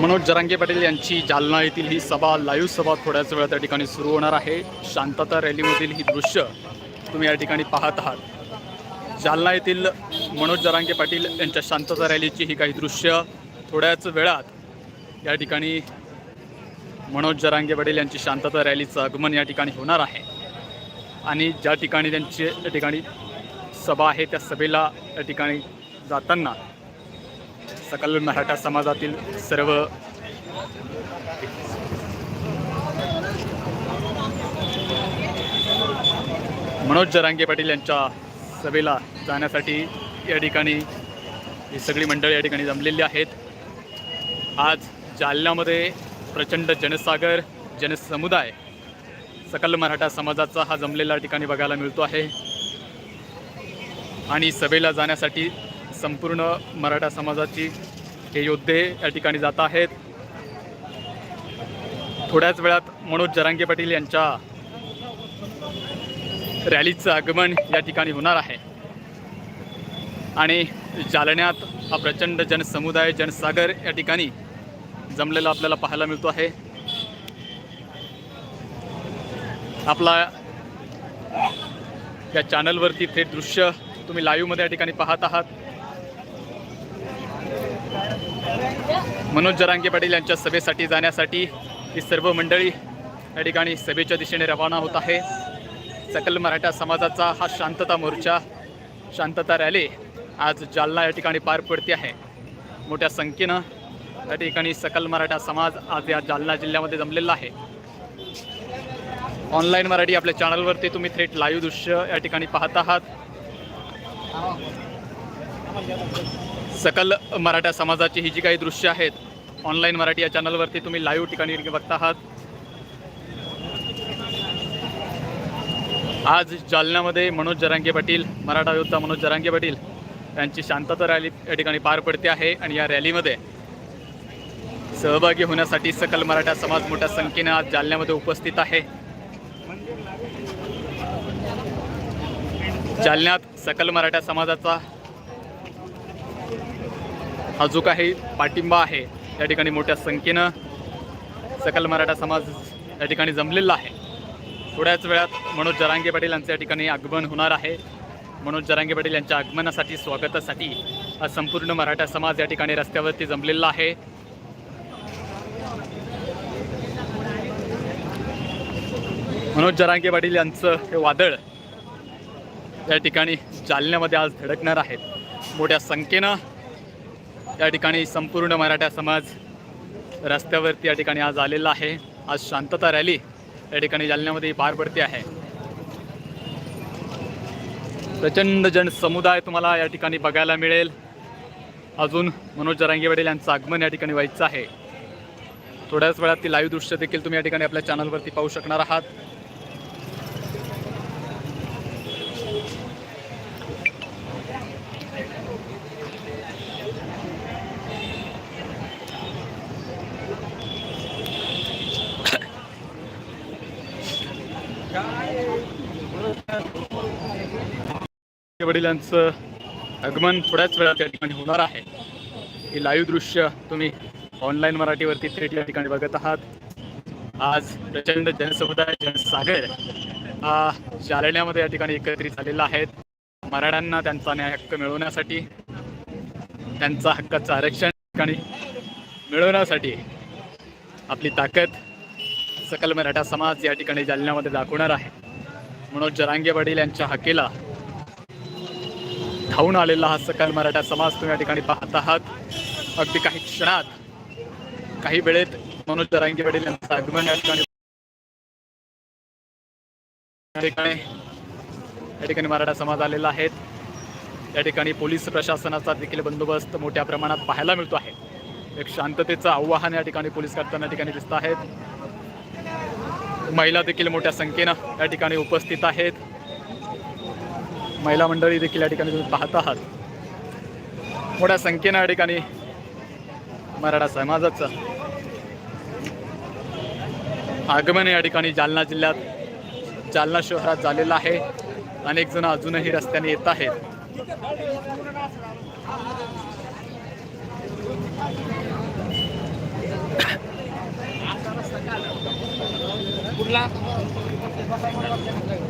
मनोज जरांगे पाटील यांची जालना येथील ही सभा लाईव्ह सभा थोड्याच वेळा त्या ठिकाणी सुरू होणार आहे. शांतता रॅलीमधील ही दृश्य तुम्ही या ठिकाणी पाहत आहात. जालना येथील मनोज जरांगे पाटील यांच्या शांतता रॅलीची ही काही दृश्य थोड्याच वेळात या ठिकाणी मनोज जरांगे पाटील यांची शांतता रॅलीचं आगमन या ठिकाणी होणार आहे. आणि ज्या ठिकाणी त्यांची त्या ठिकाणी सभा आहे त्या सभेला या ठिकाणी जाताना सकल मराठा समाजातील सर्व मनोज जरांगे पाटील यांच्या सभेला जाण्यासाठी या ठिकाणी ही सगळी मंडळी या ठिकाणी जमलेली आहेत. आज जालन्यामध्ये प्रचंड जनसागर जनसमुदाय सकल मराठा समाजाचा हा जमलेला ठिकाणी बघायला मिळतो आहे. आणि सभेला जाण्यासाठी संपूर्ण मराठा समाजाची हे योद्धे या ठिकाणी जात आहेत. थोड्याच वेळात मनोज जरांगे पाटील यांच्या रॅलीचं आगमन या ठिकाणी होणार आहे. आणि जालन्यात हा प्रचंड जनसमुदाय जनसागर या ठिकाणी जमलेला आपल्याला पाहायला मिळतो आहे. आपला या चॅनलवरती थेट दृश्य तुम्ही लाईव्हमध्ये या ठिकाणी पाहत आहात. मनोज जरांगे पाटील यांच्या सभेसाठी जाण्यासाठी ही सर्व मंडळी या ठिकाणी सभेच्या दिशेने रवाना होत आहे. सकल मराठा समाजाचा हा शांतता मोर्चा शांतता रॅली आज जालना या ठिकाणी पार पडते आहे. मोठ्या संख्येनं या ठिकाणी सकल मराठा समाज आज या जालना जिल्ह्यामध्ये जमलेला आहे. ऑनलाईन मराठी आपल्या चॅनलवरती तुम्ही थेट लाईव्ह दृश्य या ठिकाणी पाहत आहात. सकल मराठा समाजाची ही जी काही दृश्य आहेत ऑनलाईन मराठी या चॅनलवरती तुम्ही लाईव्ह ठिकाणी बघता आहात. आज जालन्यामध्ये मनोज जरांगे पाटील मराठा योद्धा मनोज जरांगे पाटील यांची शांतता रॅली या ठिकाणी पार पडते आहे आणि या रॅलीमध्ये सहभागी होण्यासाठी सकल मराठा समाज मोठ्या संख्येने आज जालन्यामध्ये उपस्थित आहे. जालन्यात सकल मराठा समाजाचा हा जो काही पाठिंबा आहे. या ठिकाणी मोठ्या संख्येनं सकल मराठा समाज या ठिकाणी जमलेला आहे. थोड्याच वेळात मनोज जरांगे पाटील यांच्या ठिकाणी आगमन होणार आहे. मनोज जरांगे पाटील यांच्या आगमनासाठी स्वागतासाठी हा संपूर्ण मराठा समाज या ठिकाणी रस्त्यावरती जमलेला आहे. मनोज जरांगे पाटील यांचं हे वादळ या ठिकाणी जालन्यामध्ये आज धडकणार आहेत मोठ्या संख्येनं या ठिकाणी संपूर्ण मराठा समाज रस्त्यावरती या ठिकाणी आज आलेला आहे. आज शांतता रॅली या ठिकाणी जालन्यामध्ये पार पडते आहे. प्रचंड जनसमुदाय तुम्हाला या ठिकाणी बघायला मिळेल. अजून मनोज जरांगे वडील यांचं आगमन या ठिकाणी व्हायचं आहे. थोड्याच वेळात ती लाईव्ह दृश्य देखील तुम्ही या ठिकाणी आपल्या चॅनलवरती पाहू शकणार आहात. वडिलांचं आगमन थोड्याच वेळात त्या ठिकाणी होणार आहे. ही लाईव्ह दृश्य तुम्ही ऑनलाईन मराठीवरती थेट या ठिकाणी बघत आहात. आज प्रचंड जनसमुदाय जनसागर हा जालन्यामध्ये या ठिकाणी एकत्रित झालेला आहेत मराठ्यांना त्यांचा न्याय हक्क मिळवण्यासाठी त्यांचा हक्काचं आरक्षण ठिकाणी मिळवण्यासाठी आपली ताकद सकल मराठा समाज या ठिकाणी जालन्यामध्ये दाखवणार आहे. मनोज जरांगे पाटील यांच्या हकेला धावून आलेला हा सकल मराठा समाज तुम्ही या ठिकाणी पाहत आहात. अगदी काही क्षणात काही वेळेत मनोज दरांगी पाटील यांचं आगमन या ठिकाणी या ठिकाणी या ठिकाणी मराठा समाज आलेला आहे. या ठिकाणी पोलीस प्रशासनाचा देखील बंदोबस्त मोठ्या प्रमाणात पाहायला मिळतो आहे. एक शांततेचं आव्हान या ठिकाणी पोलीस करताना या ठिकाणी दिसत आहेत. महिला देखील मोठ्या संख्येनं या ठिकाणी उपस्थित आहेत. महिला मंडळी देखील या ठिकाणी तुम्ही पाहत आहात. मोठ्या संख्येनं या ठिकाणी मराठा समाजाचं आगमन या ठिकाणी जालना जिल्ह्यात जालना शहरात झालेलं आहे. अनेक जण अजूनही रस्त्याने येत आहेत.